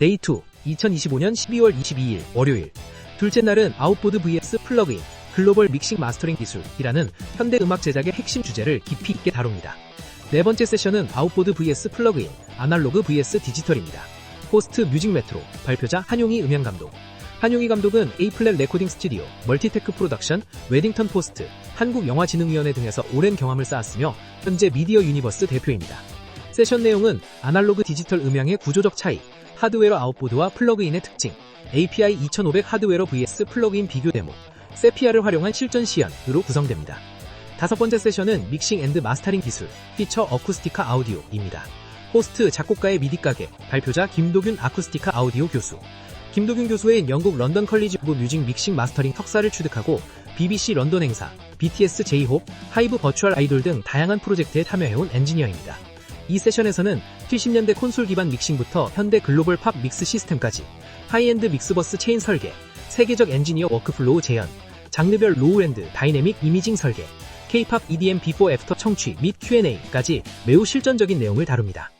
데이 2, 2025년 12월 22일 월요일. 둘째 날은 아웃보드 vs 플러그인, 글로벌 믹싱 마스터링 기술이라는 현대 음악 제작의 핵심 주제를 깊이 있게 다룹니다. 네 번째 세션은 아웃보드 vs 플러그인, 아날로그 vs 디지털입니다. 호스트 뮤직 메트로, 발표자 한용희 음향 감독. 한용희 감독은 에이플렛 레코딩 스튜디오, 멀티테크 프로덕션, 웨딩턴 포스트, 한국영화진흥위원회 등에서 오랜 경험을 쌓았으며 현재 미디어 유니버스 대표입니다. 세션 내용은 아날로그 디지털 음향의 구조적 차이, 하드웨어 아웃보드와 플러그인의 특징, API 2500 하드웨어 vs 플러그인 비교 데모, 세피아를 활용한 실전 시연으로 구성됩니다. 다섯 번째 세션은 믹싱 앤드 마스터링 기술, 피처 어쿠스티카 아우디오입니다. 호스트 작곡가의 미디 가게, 발표자 김도균 아쿠스티카 아우디오 교수. 김도균 교수의 영국 런던 컬리지 오브 뮤직 믹싱 마스터링 석사를 취득하고 BBC 런던 행사, BTS 제이홉, 하이브 버추얼 아이돌 등 다양한 프로젝트에 참여해온 엔지니어입니다. 이 세션에서는 70년대 콘솔 기반 믹싱부터 현대 글로벌 팝 믹스 시스템까지 하이엔드 믹스버스 체인 설계, 세계적 엔지니어 워크플로우 재현, 장르별 로우엔드 다이내믹 이미징 설계, K-팝 EDM 비포 애프터 청취 및 Q&A까지 매우 실전적인 내용을 다룹니다.